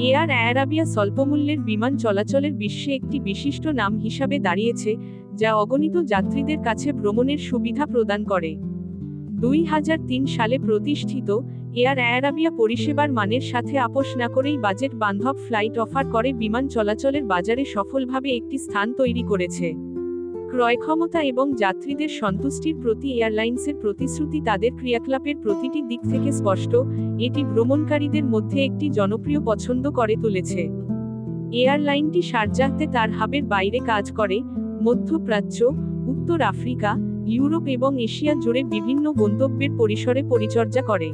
Air Arabia স্বল্পমূল্যের বিমান চলাচলের বিশ্বে একটি বিশিষ্ট নাম হিসাবে দাঁড়িয়েছে, যা অগণিত যাত্রীদের কাছে ভ্রমণের সুবিধা প্রদান করে। দুই হাজার তিন সালে প্রতিষ্ঠিত এয়ার অ্যারাবিয়া পরিষেবার মানের সাথে আপোষ না করেই বাজেট বান্ধব ফ্লাইট অফার করে বিমান চলাচলের বাজারে সফলভাবে একটি স্থান তৈরি করেছে। ক্রয়ক্ষমতা এবং যাত্রীদের সন্তুষ্টির প্রতি এয়ারলাইন্সের প্রতিশ্রুতি তাদের ক্রিয়াকলাপের প্রতিটি দিক থেকে স্পষ্ট, এটি ভ্রমণকারীদের মধ্যে একটি জনপ্রিয় পছন্দ করে তুলেছে। এয়ারলাইনটি শারজাহতে তার হাবের বাইরে কাজ করে, মধ্যপ্রাচ্য, উত্তর আফ্রিকা, ইউরোপ এবং এশিয়া জুড়ে বিভিন্ন গন্তব্যের পরিসরে পরিচর্যা করে।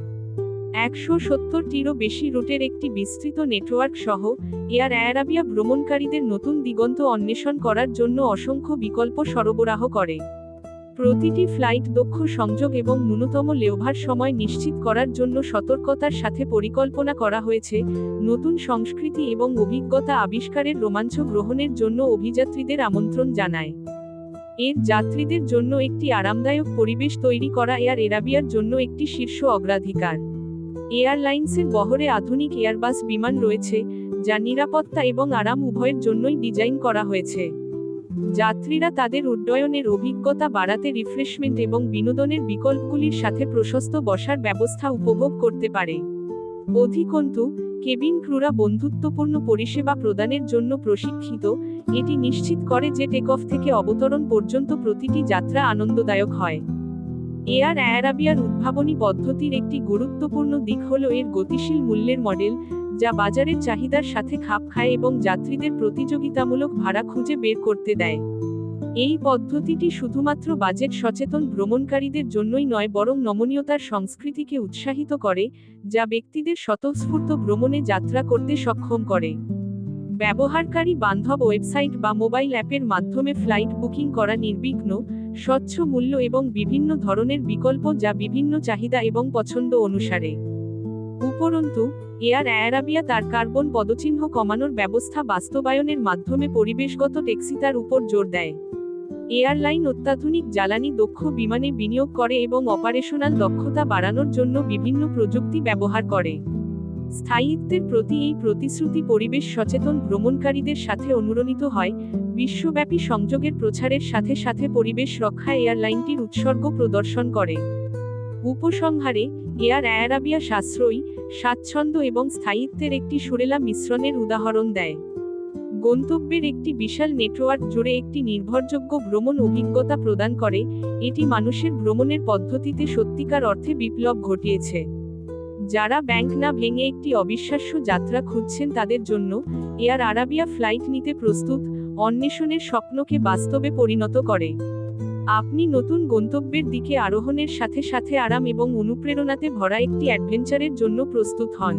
একশো সত্তরটিরও বেশি রুটের একটি বিস্তৃত নেটওয়ার্ক সহ এয়ার অ্যারাবিয়া ভ্রমণকারীদের নতুন দিগন্ত অন্বেষণ করার জন্য অসংখ্য বিকল্প সরবরাহ করে। প্রতিটি ফ্লাইট দক্ষ সংযোগ এবং ন্যূনতম লেওভার সময় নিশ্চিত করার জন্য সতর্কতার সাথে পরিকল্পনা করা হয়েছে, নতুন সংস্কৃতি এবং অভিজ্ঞতা আবিষ্কারের রোমাঞ্চ গ্রহণের জন্য অভিযাত্রীদের আমন্ত্রণ জানায়। এর যাত্রীদের জন্য একটি আরামদায়ক পরিবেশ তৈরি করা এয়ার এরাবিয়ার জন্য একটি শীর্ষ অগ্রাধিকার। এয়ারলাইন্সের বহরে আধুনিক এয়ারবাস বিমান রয়েছে, যা নিরাপত্তা এবং আরাম উভয়ের জন্যই ডিজাইন করা হয়েছে। যাত্রীরা তাদের উড্ডয়নের অভিজ্ঞতা বাড়াতে রিফ্রেশমেন্ট এবং বিনোদনের বিকল্পগুলির সাথে প্রশস্ত বসার ব্যবস্থা উপভোগ করতে পারে। অধিকন্তু, কেবিন ক্রুরা বন্ধুত্বপূর্ণ পরিষেবা প্রদানের জন্য প্রশিক্ষিত, এটি নিশ্চিত করে যে টেক অফ থেকে অবতরণ পর্যন্ত প্রতিটি যাত্রা আনন্দদায়ক হয়। এয়ার অ্যারাবিয়ার উদ্ভাবনী পদ্ধতির একটি গুরুত্বপূর্ণ দিক হল এর গতিশীল মূল্যের মডেল, যা বাজারের চাহিদার সাথে খাপ খায় এবং যাত্রীদের প্রতিযোগিতামূলক ভাড়া খুঁজে বের করতে দেয়। এই পদ্ধতিটি শুধুমাত্র বাজেট সচেতন ভ্রমণকারীদের জন্যই নয়, বরং নমনীয়তার সংস্কৃতিকে উৎসাহিত করে, যা ব্যক্তিদের স্বতঃস্ফূর্ত ভ্রমণে যাত্রা করতে সক্ষম করে। ব্যবহারকারী বান্ধব ওয়েবসাইট বা মোবাইল অ্যাপের মাধ্যমে ফ্লাইট বুকিং করা নির্বিঘ্ন স্বচ্ছ মূল্য এবং বিভিন্ন ধরনের বিকল্প যা বিভিন্ন চাহিদা এবং পছন্দ অনুসারে। উপরন্তু, এয়ার অ্যারাবিয়া তার কার্বন পদচিহ্ন কমানোর ব্যবস্থা বাস্তবায়নের মাধ্যমে পরিবেশগত টেক্সিতার উপর জোর দেয়। এয়ারলাইন অত্যাধুনিক জ্বালানি দক্ষ বিমানে বিনিয়োগ করে এবং অপারেশনাল দক্ষতা বাড়ানোর জন্য বিভিন্ন প্রযুক্তি ব্যবহার করে। স্থায়িত্বের প্রতি এই প্রতিশ্রুতি পরিবেশ সচেতন ভ্রমণকারীদের সাথে অনুরণিত হয়, বিশ্বব্যাপী সংযোগের প্রচারের সাথে সাথে পরিবেশ রক্ষা এয়ারলাইনটির উৎসর্গ প্রদর্শন করে। উপসংহারে, এয়ার অ্যারাবিয়া সাশ্রয়ী, স্বাচ্ছন্দ্য এবং স্থায়িত্বের একটি সুরেলা মিশ্রণের উদাহরণ দেয়। গন্তব্যের একটি বিশাল নেটওয়ার্ক জুড়ে একটি নির্ভরযোগ্য ভ্রমণ অভিজ্ঞতা প্রদান করে, এটি মানুষের ভ্রমণের পদ্ধতিতে সত্যিকার অর্থে বিপ্লব ঘটিয়েছে। যারা ব্যাংক না ভেঙে একটি অবিশ্বাস্য যাত্রা খুঁজছেন তাদের জন্য এয়ার আরাবিয়া ফ্লাইট নিতে প্রস্তুত অন্বেষণের স্বপ্নকে বাস্তবে পরিণত করে। আপনি নতুন গন্তব্যের দিকে আরোহণের সাথে সাথে আরাম এবং অনুপ্রেরণাতে ভরা একটি অ্যাডভেঞ্চারের জন্য প্রস্তুত হন।